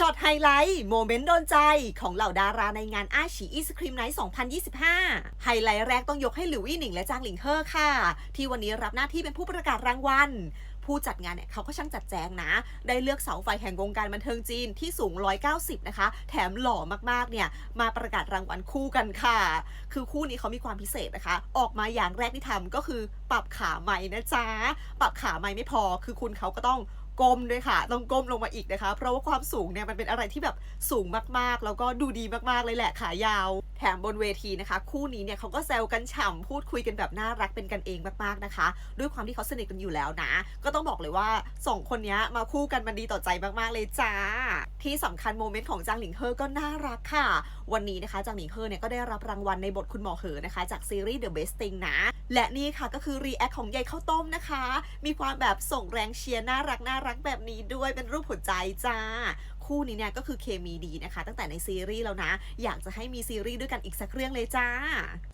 ช็อตไฮไลท์ โมเมนต์โดนใจของเหล่าดาราในงานอาชีอีสครีมไนท์2025 ไฮไลท์แรกต้องยกให้หลิววี่หนิงและจางหลิงเฮอค่ะ ที่วันนี้รับหน้าที่เป็นผู้ประกาศรางวัลผู้จัดงานเนี่ยเขาก็ช่างจัดแจงนะ ได้เลือกเสาไฟแห่งวงการบันเทิงจีนที่สูง 190 นะคะ แถมหล่อมากๆ เนี่ย มาประกาศรางวัลคู่กันค่ะ คือคู่นี้เขามีความพิเศษนะคะ ออกมาอย่างแรกที่ทำก็คือปรับขาใหม่นะจ๊ะ ปรับขาใหม่ไม่พอ คือคุณเขาก็ต้อง ก้มด้วยค่ะ ต้องก้มลงมาอีกนะคะ เพราะว่าความสูงเนี่ยมันเป็นอะไรที่แบบสูงมากๆ แล้วก็ดูดีมากๆเลยแหละขายาว แถมบนเวทีนะคะ คู่นี้เนี่ยเขาก็แซวกันฉ่ำพูดคุยกันแบบน่ารักเป็นกันเองมากๆนะคะ ด้วยความที่เขาสนิทกันอยู่แล้วนะ ก็ต้องบอกเลยว่าสองคนนี้มาคู่กันมันดีต่อใจมากๆเลยจ้า ที่สำคัญโมเมนต์ของจางหลิงเฮอก็น่ารักค่ะ วันนี้นะคะจางหลิงเฮอเนี่ยก็ได้รับรางวัลในบทคุณหมอเหอนะคะ จากซีรีส์ The Best Thing นะ และนี่ค่ะก็คือรีแอคของยายข้าวต้มนะคะ มีความแบบส่งแรงเชียร์น่ารักน่ารักรักแบบนี้ด้วยเป็นรูปหัวใจจ้า คู่นี้เนี่ยก็คือเคมีดีนะคะ ตั้งแต่ในซีรีส์แล้วนะ อยากจะให้มีซีรีส์ด้วยกันอีกสักเรื่องเลยจ้า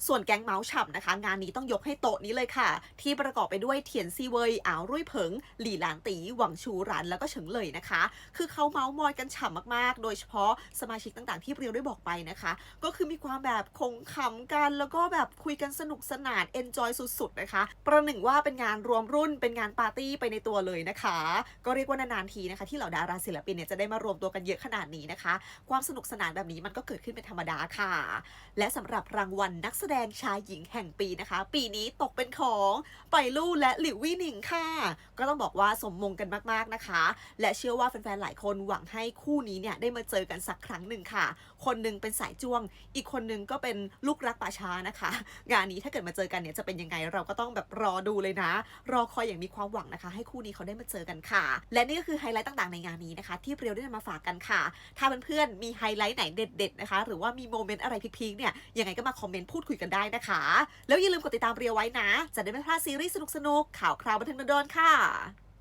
ส่วนแก๊งเมาส์ฉ่ำนะคะ งานนี้ต้องยกให้โต๊ะนี้เลยค่ะ ที่ประกอบไปด้วยเทียนซีเวยอ่าวรุ่ยเผิง หลี่หลานตีหวังชูรันแล้วก็เฉิงเลยนะคะ คือเขาเมาส์มอยกันฉ่ำมากๆ โดยเฉพาะสมาชิกต่างๆ ที่เรียวได้บอกไปนะคะ ก็คือมีความแบบคงขำกัน แล้วก็แบบคุยกันสนุกสนานเอนจอยสุดๆนะคะ ประหนึ่งว่าเป็นงานรวมรุ่นเป็นงานปาร์ตี้ไปในตัวเลยนะคะ ก็เรียกว่านานๆทีนะคะ ที่เหล่าดาราศิลปินเนี่ยจะได้มารวมตัวกันเยอะขนาดนี้นะคะ ความสนุกสนานแบบนี้มันก็เกิดขึ้นเป็นธรรมดาค่ะ และสำหรับรางวัลนักแสดงชายหญิงแห่งปีนะคะ ปีนี้ตกเป็นของไปลู่และหลิววี่หนิงค่ะ ก็ต้องบอกว่าสมมงกันมากๆนะคะ และเชื่อว่าแฟนๆหลายคนหวังให้คู่นี้เนี่ยได้มาเจอกันสักครั้งหนึ่งค่ะ คนหนึงเป็นสายจ้วง อีกคนหนึงก็เป็นลูกรักป่าช้านะคะ งานนี้ถ้าเกิดมาเจอกันเนี่ยจะเป็นยังไงเราก็ต้องแบบรอดูเลยนะ รอคอยอย่างมีความหวังนะคะ ให้คู่นี้เขาได้มาเจอกันค่ะ และนี่ก็คือไฮไลท์ต่างๆในงานนี้นะคะ ที่เปรียวได้นำมาฝากกันค่ะ ถ้าเพื่อนๆมีไฮไลท์ไหนเด็ดๆนะคะ หรือว่ามีโมเมนต์อะไรพีคๆเนี่ยยังไงก็มาคอมเมนต์พูดคุยกันได้นะคะ แล้วอย่าลืมกดติดตามเรียวไว้นะ จะได้ไม่พลาดซีรีส์สนุกๆข่าวคราวบันเทิงโดนๆค่ะ